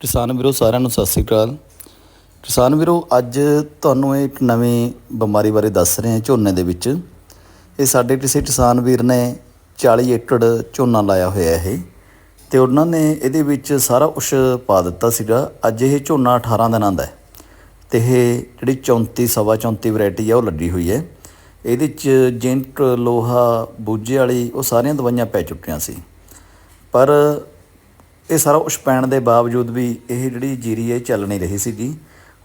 ਕਿਸਾਨ ਵੀਰੋ, ਸਾਰਿਆਂ ਨੂੰ ਸਤਿ ਸ੍ਰੀ ਅਕਾਲ। ਕਿਸਾਨ ਵੀਰੋ, ਅੱਜ ਤੁਹਾਨੂੰ ਇਹ ਇੱਕ ਨਵੀਂ ਬਿਮਾਰੀ ਬਾਰੇ ਦੱਸ ਰਹੇ ਹਾਂ ਝੋਨੇ ਦੇ ਵਿੱਚ। ਇਹ ਸਾਡੇ ਕਿਸੇ ਕਿਸਾਨ ਵੀਰ ਨੇ 40 ਏਕੜ ਝੋਨਾ ਲਾਇਆ ਹੋਇਆ ਇਹ। ਤੇ ਉਹਨਾਂ ਨੇ ਇਹਦੇ ਵਿੱਚ ਸਾਰਾ ਕੁਝ ਪਾ ਦਿੱਤਾ ਸੀਗਾ। ਅੱਜ ਇਹ ਝੋਨਾ 18 ਦਿਨਾਂ ਦਾ ਹੈ। ਤੇ ਇਹ ਜਿਹੜੀ 34 ਸਵਾ 34 ਵੈਰਾਈਟੀ ਆ, ਉਹ ਲੱਗੀ ਹੋਈ ਹੈ। ਇਹਦੇ ਚ ਜਿੰਕ, ਲੋਹਾ, ਬੂਝੇ ਵਾਲੀ, ਉਹ ਸਾਰੀਆਂ ਦਵਾਈਆਂ ਪੈ ਚੁੱਕੀਆਂ ਸੀ। ਪਰ ਇਹ ਸਾਰਾ ਕੁਛ ਪੈਣ ਦੇ ਬਾਵਜੂਦ ਵੀ ਇਹ ਜਿਹੜੀ ਜੀਰੀ ਹੈ ਇਹ ਚੱਲ ਨਹੀਂ ਰਹੀ ਸੀਗੀ।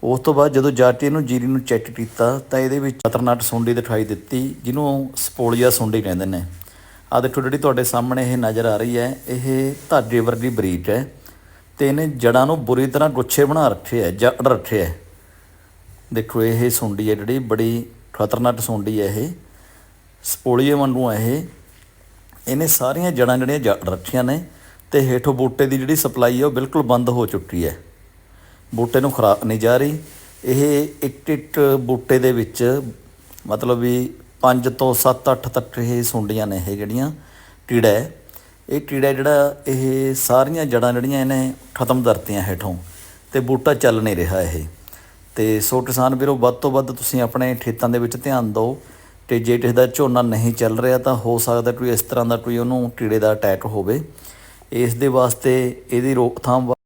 ਉਸ ਤੋਂ ਬਾਅਦ ਜਦੋਂ ਜਾ ਕੇ ਇਹਨੂੰ ਜੀਰੀ ਨੂੰ ਚੈੱਕ ਕੀਤਾ ਤਾਂ ਇਹਦੇ ਵਿੱਚ ਖਤਰਨਾਕ ਸੁੰਡੀ ਦਿਖਾਈ ਦਿੱਤੀ, ਜਿਹਨੂੰ ਸਪੋਲੀਆ ਸੁੰਡੀ ਕਹਿੰਦੇ ਨੇ। ਆਹ ਦੇਖੋ ਜਿਹੜੀ ਤੁਹਾਡੇ ਸਾਹਮਣੇ ਇਹ ਨਜ਼ਰ ਆ ਰਹੀ ਹੈ, ਇਹ ਧਾਗੇ ਵਰਗੀ ਬਰੀਕ ਹੈ ਤੇ ਇਹਨੇ ਜੜਾਂ ਨੂੰ ਬੁਰੀ ਤਰ੍ਹਾਂ ਗੁੱਛੇ ਬਣਾ ਰੱਖੇ ਹੈ ਜੜ ਰੱਖੇ ਹੈ। ਦੇਖੋ ਇਹ ਸੁੰਡੀ ਹੈ ਜਿਹੜੀ ਬੜੀ ਖਤਰਨਾਕ ਸੁੰਡੀ ਹੈ ਇਹ, ਸਪੋਲੀਆ ਵਾਂਗੂ ਹੈ ਇਹ। ਇਹਨੇ ਸਾਰੀਆਂ ਜੜਾਂ ਜਿਹੜੀਆਂ ਜੜ ਰੱਖੀਆਂ ਨੇ ਤੇ ਹੇਠੋਂ ਬੂਟੇ ਦੀ ਜਿਹੜੀ ਸਪਲਾਈ ਹੈ ਉਹ ਬਿਲਕੁਲ ਬੰਦ ਹੋ ਚੁੱਕੀ ਹੈ। ਬੂਟੇ ਨੂੰ ਖਰਾਬ ਨਹੀਂ ਜਾ ਰਹੀ। ਇਹ ਇੱਕ ਇੱਕ ਬੂਟੇ ਦੇ ਵਿੱਚ ਮਤਲਬ ਵੀ 5 ਤੋਂ 7 8 ਤੱਕ ਇਹ ਸੁੰਡੀਆਂ ਨੇ ਇਹ ਜਿਹੜੀਆਂ ਕੀੜਾ ਹੈ। ਇਹ ਕੀੜਾ ਜਿਹੜਾ ਇਹ ਸਾਰੀਆਂ ਜੜਾਂ ਜਿਹੜੀਆਂ ਇਹਨੇ ਖਤਮ ਕਰਤੀਆਂ ਹੇਠੋਂ ਤੇ ਬੂਟਾ ਚੱਲ ਨਹੀਂ ਰਿਹਾ ਇਹ। ਤੇ ਸੋ ਕਿਸਾਨ ਵੀਰੋ, ਵੱਧ ਤੋਂ ਵੱਧ ਤੁਸੀਂ ਆਪਣੇ ਖੇਤਾਂ ਦੇ ਵਿੱਚ ਧਿਆਨ ਦਿਓ ਤੇ ਜੇ ਕਿਸੇ ਦਾ ਝੋਨਾ ਨਹੀਂ ਚੱਲ ਰਿਹਾ ਤਾਂ ਹੋ ਸਕਦਾ ਕੋਈ ਇਸ ਤਰ੍ਹਾਂ ਦਾ ਕੋਈ ਉਹਨੂੰ ਕੀੜੇ ਦਾ ਅਟੈਕ ਹੋਵੇ। ਇਸ ਦੇ ਵਾਸਤੇ ਇਹਦੀ ਰੋਕਥਾਮ ਵਾ-